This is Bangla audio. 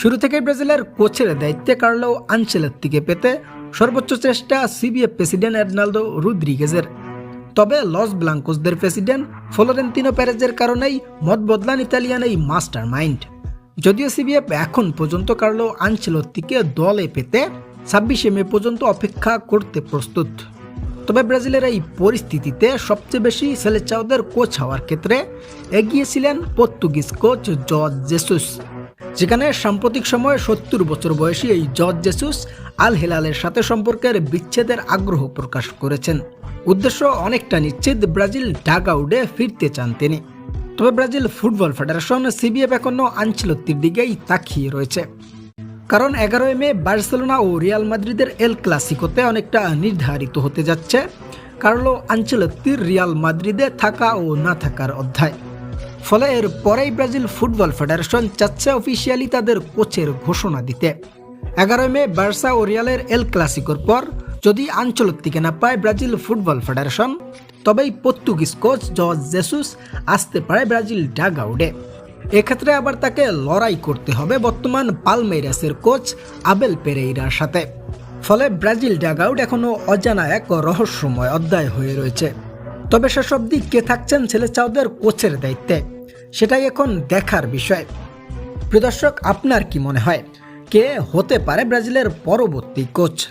শুরু থেকেই ব্রাজিলের কোচের দায়িত্বে কার্লো আনচেলত্তিকে পেতে সর্বোচ্চ চেষ্টা সিবিএফ প্রেসিডেন্ট এর্নাল্ডো রুদ্রিগেজের। তবে লস ব্লাঙ্কোসদের প্রেসিডেন্ট ফ্লোরেন্তিনো প্যারেজের কারণেই মত বদলান ইতালিয়ান এই মাস্টার মাইন্ড যদিও সিবিএফ এখন পর্যন্ত কার্লো আনচেলত্তিকে দলে পেতে ছাব্বিশে মে পর্যন্ত অপেক্ষা করতে প্রস্তুত। তবে ব্রাজিলের এই পরিস্থিতিতে সবচেয়ে বেশি সেলেচাওদের কোচ হওয়ার ক্ষেত্রে এগিয়েছিলেন পর্তুগিজ কোচ জর্জ জেসুস। যেখানে সাম্প্রতিক সময়ে সত্তর বছর বয়সী এই জর্জ জেসুস আল হেলালের সাথে সম্পর্কের বিচ্ছেদের আগ্রহ প্রকাশ করেছেন। উদ্দেশ্য অনেকটা নিশ্চিত, ব্রাজিল ডাগ আউটে ফিরতে চান তিনি। তবে ব্রাজিল ফুটবল ফেডারেশন সিবিএফ এখনও আঞ্চলত্তির দিকেই তাকিয়ে রয়েছে। কারণ এগারোই মে বার্সেলোনা ও রিয়াল মাদ্রিদের এল ক্লাসিকোতে অনেকটা নির্ধারিত হতে যাচ্ছে কার্লো আঞ্চলত্তির রিয়াল মাদ্রিদে থাকা ও না থাকার অধ্যায়। ফলে এর পরেই ব্রাজিল ফুটবল ফেডারেশন চাচ্ছে অফিসিয়ালি তাদের কোচের ঘোষণা দিতে। এগারোই মে বার্সা ও রিয়ালের এল ক্লাসিকোর পর যদি আঞ্চলত্তিকে না পায় ব্রাজিল ফুটবল ফেডারেশন, তবেই পর্তুগিজ কোচ জর্জ জেসুস আসতে পারে ব্রাজিল ডাগ আউটে এক্ষেত্রে আবার তাকে লড়াই করতে হবে বর্তমান পালমেইরাসের কোচ আবেল পেরেইরার সাথে। ফলে ব্রাজিল ডাগ আউট এখনও অজানা এক রহস্যময় অধ্যায় হয়ে রয়েছে। তবে সেসব দিক কে থাকছেন ছেলে চাওদের কোচের দায়িত্বে। সেটাই এখন দেখার বিষয়। প্রদর্শক আপনার কি মনে হয়? কে হতে পারে ব্রাজিলের পরবর্তী কোচ?